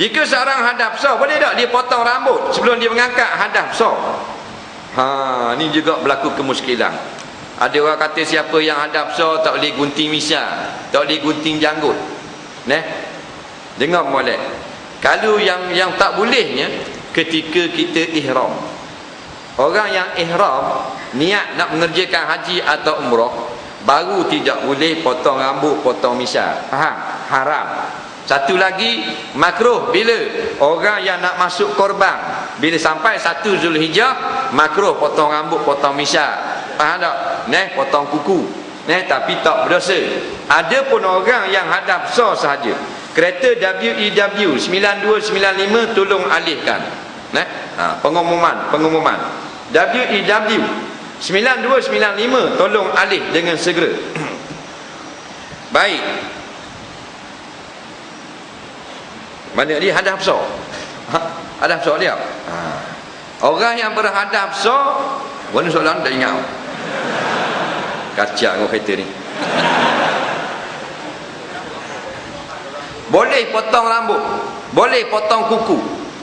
jika seorang hadap besar boleh tak dia potong rambut sebelum dia mengangkat hadap besar? Ha ni juga berlaku kemuskilan. Ada orang kata siapa yang hadap besar tak boleh gunting misal tak boleh gunting janggut. Neh? Dengar molek. Kalau yang yang tak bolehnya ketika kita ihram. Orang yang ihram niat nak mengerjakan haji atau umrah baru tidak boleh potong rambut potong misal faham? Haram satu lagi makruh. Bila orang yang nak masuk korban bila sampai satu Zulhijjah makruh. Potong rambut potong misal. Faham tak? Neh potong kuku. Neh tapi tak berdosa. Ada pun orang yang hadap besar sahaja kereta WEW 9295 tolong alihkan. Neh? Ha, pengumuman pengumuman. WEW 9295 tolong alih dengan segera. Baik mana dia hadap besar. Ha? hadap besar dia. Ha. orang yang berhadap besar mana soalan tak ingat. Kacau dengan kereta ni. Boleh potong rambut. Boleh potong kuku.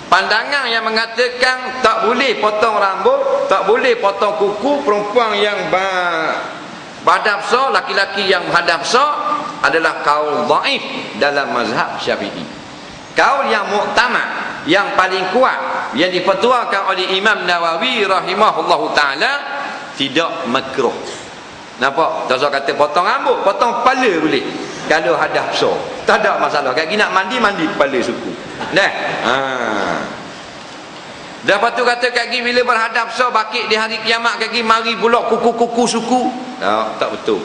Pandangan yang mengatakan tak boleh potong rambut tak boleh potong kuku perempuan yang badab besar laki-laki yang hadap besar adalah kaul daif dalam mazhab syafi'i kaul yang muktamad yang paling kuat yang dipetuakan oleh Imam Nawawi rahimahullahu taala tidak makruh nampak tak kata potong rambut potong kepala boleh kalau hadah besar tak ada masalah kaki nak mandi mandi kepala suku dah ha Lepas tu kata kaki bila berhadap besar bakit di hari kiamat kaki mari pula kuku-kuku suku. Tak, tak betul.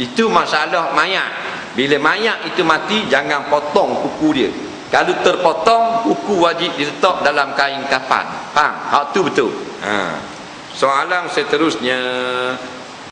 Itu masalah mayat. Bila mayat itu mati jangan potong kuku dia. Kalau terpotong kuku wajib diletak dalam kain kafan. Faham? Hak tu betul. Ha. Soalan seterusnya